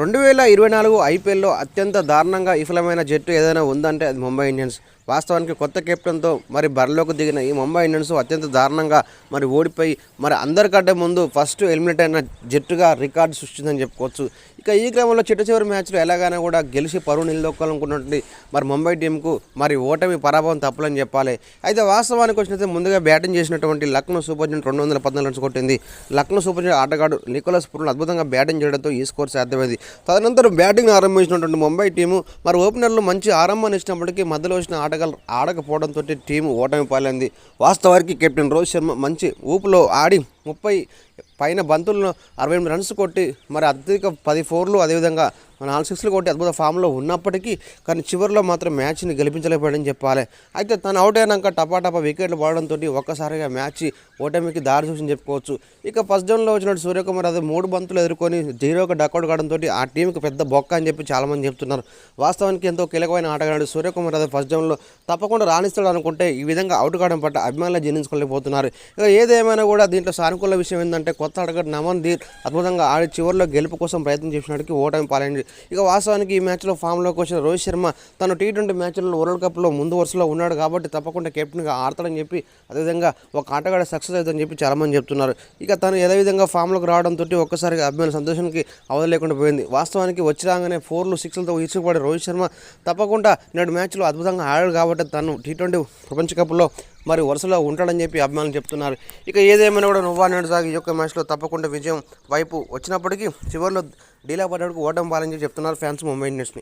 రెండు వేల ఇరవై నాలుగు ఐపీఎల్లో అత్యంత దారుణంగా విఫలమైన జట్టు ఏదైనా ఉందంటే అది ముంబై ఇండియన్స్. వాస్తవానికి కొత్త కెప్టెన్తో మరి బరిలోకి దిగిన ఈ ముంబై ఇండియన్స్ అత్యంత దారుణంగా మరి ఓడిపోయి మరి అందరికంటే ముందు ఫస్ట్ ఎలిమినేట్ అయిన జట్టుగా రికార్డు సృష్టిందని చెప్పుకోవచ్చు. ఇక ఈ క్రమంలో చిట్ట చివరి మ్యాచ్లో ఎలాగైనా కూడా గెలిచి పరువు నిలదొక్కాలనుకున్నటువంటి మరి ముంబై టీంకు మరి ఓటమి పరాభవం తప్పులని చెప్పాలి. అయితే వాస్తవానికి వచ్చినైతే ముందుగా బ్యాటింగ్ చేసినటువంటి లక్నో సూపర్ జెంట్ రెండు వందల పద్నాలుగు రన్స్ కొట్టింది. లక్నో సూపర్ జెంట్ ఆటగాడు నికోలస్ పురుల్ అద్భుతంగా బ్యాటింగ్ చేయడంతో ఈ స్కోర్ సాధ్యమైంది. తదనంతరం బ్యాటింగ్ ఆరంభించినటువంటి ముంబై టీము మరి ఓపెనర్లు మంచి ఆరంభాన్ని ఇచ్చినప్పటికీ మధ్యలో వచ్చిన ఆట ఆటగాళ్ళు ఆడకపోవడంతో టీం ఓటమి పాలైంది. వాస్తవానికి కెప్టెన్ రోహిత్ శర్మ మంచి ఊపులో ఆడి ముప్పై పైన బంతులను అరవై ఎనిమిది రన్స్ కొట్టి మరి అత్యధిక పది ఫోర్లు అదేవిధంగా నాలుగు సిక్స్లు కొట్టి అద్భుత ఫామ్లో ఉన్నప్పటికీ కానీ చివరిలో మాత్రం మ్యాచ్ని గెలిపించలేకపోయాడని చెప్పాలి. అయితే తను అవుట్ అయినాక టపాటపా వికెట్లు పడడంతో ఒక్కసారిగా మ్యాచ్ ఓటమికి దారి చూసి చెప్పుకోవచ్చు. ఇక ఫస్ట్ డౌన్లో వచ్చిన సూర్యకుమార్ అది మూడు బంతులు ఎదుర్కొని జీరోగా డక్అట్ కావడంతో ఆ టీంకి పెద్ద బొక్క అని చెప్పి చాలామంది చెప్తున్నారు. వాస్తవానికి ఎంతో కీలకమైన ఆటగాడు సూర్యకుమార్ అదే ఫస్ట్ డౌన్లో తప్పకుండా రాణిస్తాడు అనుకుంటే ఈ విధంగా అవుట్ కావడం పట్ల అభిమానులు జీర్ణించుకోలేకపోతున్నారు. ఇక ఏదేమైనా కూడా దీంట్లో సానుకూల విషయం ఏంటంటే కొత్త అడగడు నమన్ దీర్ అద్భుతంగా ఆడి చివరిలో గెలుపు కోసం ప్రయత్నం చేసినట్టుకి ఓటమి పాలైంది. ఇక వాస్తవానికి ఈ మ్యాచ్లో ఫామ్లోకి వచ్చిన రోహిత్ శర్మ తను టీ ట్వంటీ మ్యాచ్లో వరల్డ్ కప్లో ముందు వరుసలో ఉన్నాడు కాబట్టి తప్పకుండా కెప్టెన్గా ఆడతాడని చెప్పి అదేవిధంగా ఒక ఆటగాడ సక్సెస్ అవుతుందని చెప్పి చాలామంది చెప్తున్నారు. ఇక తను ఏదే విధంగా ఫామ్లోకి రావడంతో ఒక్కసారిగా అభిమాన సంతోషానికి అవధి లేకుండా పోయింది. వాస్తవానికి వచ్చి రాగానే ఫోర్లు సిక్స్లతో ఇసుకుపడే రోహిత్ శర్మ తప్పకుండా నేడు మ్యాచ్లో అద్భుతంగా ఆడాడు కాబట్టి తను టీ ట్వంటీ ప్రపంచ కప్లో మరి వరుసలో ఉంటాడని చెప్పి అభిమానులు చెప్తున్నారు. ఇక ఏదేమైనా కూడా నువ్వా నేడు సాగి ఈ యొక్క మ్యాచ్లో తప్పకుండా విజయం వైపు వచ్చినప్పటికీ చివరిలో డీలా పడ్డాడుకు ఓటమి పాలని చెప్తున్నారు ఫ్యాన్స్ ముంబై ఇండియన్స్ని.